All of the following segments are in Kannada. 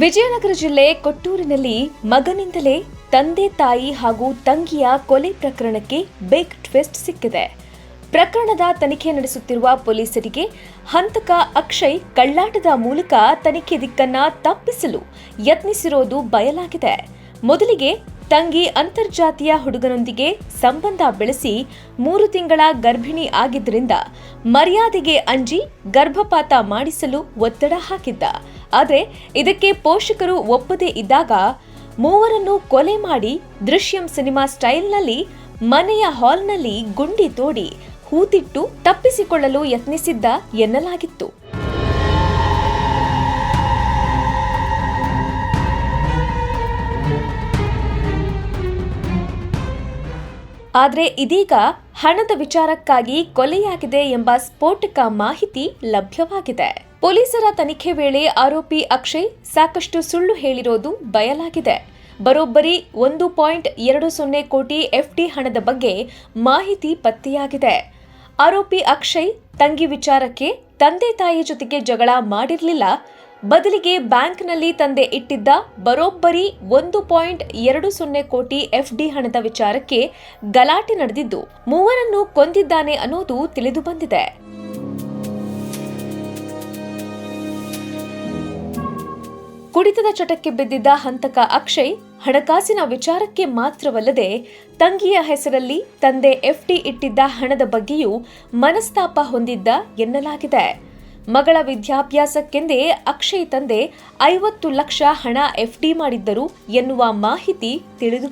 ವಿಜಯನಗರ ಜಿಲ್ಲೆ ಕೊಟ್ಟೂರಿನಲ್ಲಿ ಮಗನಿಂದಲೇ ತಂದೆ ತಾಯಿ ಹಾಗೂ ತಂಗಿಯ ಕೊಲೆ ಪ್ರಕರಣಕ್ಕೆ ಬಿಗ್ ಟ್ವಿಸ್ಟ್ ಸಿಕ್ಕಿದೆ. ಪ್ರಕರಣದ ತನಿಖೆ ನಡೆಸುತ್ತಿರುವ ಪೊಲೀಸರಿಗೆ ಹಂತಕ ಅಕ್ಷಯ್ ಕಳ್ಳಾಟದ ಮೂಲಕ ತನಿಖೆ ದಿಕ್ಕನ್ನ ತಪ್ಪಿಸಲು ಯತ್ನಿಸಿರೋದು ಬಯಲಾಗಿದೆ. ಮೊದಲಿಗೆ ತಂಗಿ ಅಂತರ್ಜಾತಿಯ ಹುಡುಗನೊಂದಿಗೆ ಸಂಬಂಧ ಬೆಳೆಸಿ ಮೂರು ತಿಂಗಳ ಗರ್ಭಿಣಿ ಆಗಿದ್ದರಿಂದ ಮರ್ಯಾದೆಗೆ ಅಂಜಿ ಗರ್ಭಪಾತ ಮಾಡಿಸಲು ಒತ್ತಡ ಹಾಕಿದ್ದ. ಆದರೆ ಇದಕ್ಕೆ ಪೋಷಕರು ಒಪ್ಪದೇ ಇದ್ದಾಗ ಮೂವರನ್ನು ಕೊಲೆ ಮಾಡಿ ದೃಶ್ಯಂ ಸಿನಿಮಾ ಸ್ಟೈಲ್ನಲ್ಲಿ ಮನೆಯ ಹಾಲ್ನಲ್ಲಿ ಗುಂಡಿ ತೋಡಿ ಹೂತಿಟ್ಟು ತಪ್ಪಿಸಿಕೊಳ್ಳಲು ಯತ್ನಿಸಿದ್ದ ಎನ್ನಲಾಗಿತ್ತು. ಆದರೆ ಇದೀಗ ಹಣದ ವಿಚಾರಕ್ಕಾಗಿ ಕೊಲೆಯಾಗಿದೆ ಎಂಬ ಸ್ಫೋಟಕ ಮಾಹಿತಿ ಲಭ್ಯವಾಗಿದೆ. ಪೊಲೀಸರ ತನಿಖೆ ವೇಳೆ ಆರೋಪಿ ಅಕ್ಷಯ್ ಸಾಕಷ್ಟು ಸುಳ್ಳು ಹೇಳಿರೋದು ಬಯಲಾಗಿದೆ. ಬರೋಬ್ಬರಿ ಒಂದು ಪಾಯಿಂಟ್ ಎರಡು ಸೊನ್ನೆ ಕೋಟಿ ಎಫ್ಡಿ ಹಣದ ಬಗ್ಗೆ ಮಾಹಿತಿ ಪತ್ತೆಯಾಗಿದೆ. ಆರೋಪಿ ಅಕ್ಷಯ್ ತಂಗಿ ವಿಚಾರಕ್ಕೆ ತಂದೆ ತಾಯಿ ಜೊತೆಗೆ ಜಗಳ ಮಾಡಿರಲಿಲ್ಲ. ಬದಲಿಗೆ ಬ್ಯಾಂಕ್ನಲ್ಲಿ ತಂದೆ ಇಟ್ಟಿದ್ದ ಬರೋಬ್ಬರಿ ಒಂದು ಪಾಯಿಂಟ್ ಎರಡು ಸೊನ್ನೆ ಕೋಟಿ ಎಫ್ಡಿ ಹಣದ ವಿಚಾರಕ್ಕೆ ಗಲಾಟೆ ನಡೆದಿದ್ದು, ಮೂವರನ್ನು ಕೊಂದಿದ್ದಾನೆ ಅನ್ನೋದು ತಿಳಿದು ಕುಡಿತದ ಚಟಕ್ಕೆ ಬಿದ್ದಿದ್ದ ಹಂತಕ ಅಕ್ಷಯ್ ಹಣಕಾಸಿನ ವಿಚಾರಕ್ಕೆ ಮಾತ್ರವಲ್ಲದೆ ತಂಗಿಯ ಹೆಸರಲ್ಲಿ ತಂದೆ ಎಫ್ಡಿ ಇಟ್ಟಿದ್ದ ಹಣದ ಬಗ್ಗೆಯೂ ಮನಸ್ತಾಪ ಹೊಂದಿದ್ದ ಎನ್ನಲಾಗಿದೆ. ಮಗಳ ವಿದ್ಯಾಭ್ಯಾಸಕ್ಕೆಂದೇ ಅಕ್ಷಯ್ ತಂದೆ ಐವತ್ತು ಲಕ್ಷ ಹಣ ಎಫ್ಡಿ ಮಾಡಿದ್ದರು ಎನ್ನುವ ಮಾಹಿತಿ ತಿಳಿದು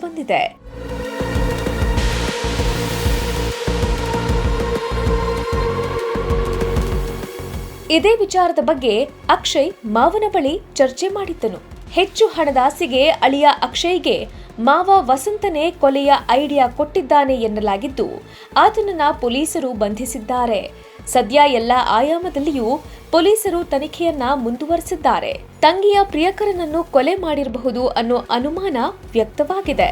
ಇದೇ ವಿಚಾರದ ಬಗ್ಗೆ ಅಕ್ಷಯ್ ಮಾವನ ಬಳಿ ಚರ್ಚೆ ಮಾಡಿದ್ದನು. ಹೆಚ್ಚು ಹಣದ ಆಸೆಗೆ ಅಳಿಯ ಅಕ್ಷಯ್ಗೆ ಮಾವ ವಸಂತನೇ ಕೊಲೆಯ ಐಡಿಯಾ ಕೊಟ್ಟಿದ್ದಾನೆ ಎನ್ನಲಾಗಿದ್ದು, ಆತನನ್ನ ಪೊಲೀಸರು ಬಂಧಿಸಿದ್ದಾರೆ. ಸದ್ಯ ಎಲ್ಲ ಆಯಾಮದಲ್ಲಿಯೂ ಪೊಲೀಸರು ತನಿಖೆಯನ್ನ ಮುಂದುವರೆಸಿದ್ದಾರೆ. ತಂಗಿಯ ಪ್ರಿಯಕರನನ್ನು ಕೊಲೆ ಮಾಡಿರಬಹುದು ಅನ್ನೋ ಅನುಮಾನ ವ್ಯಕ್ತವಾಗಿದೆ.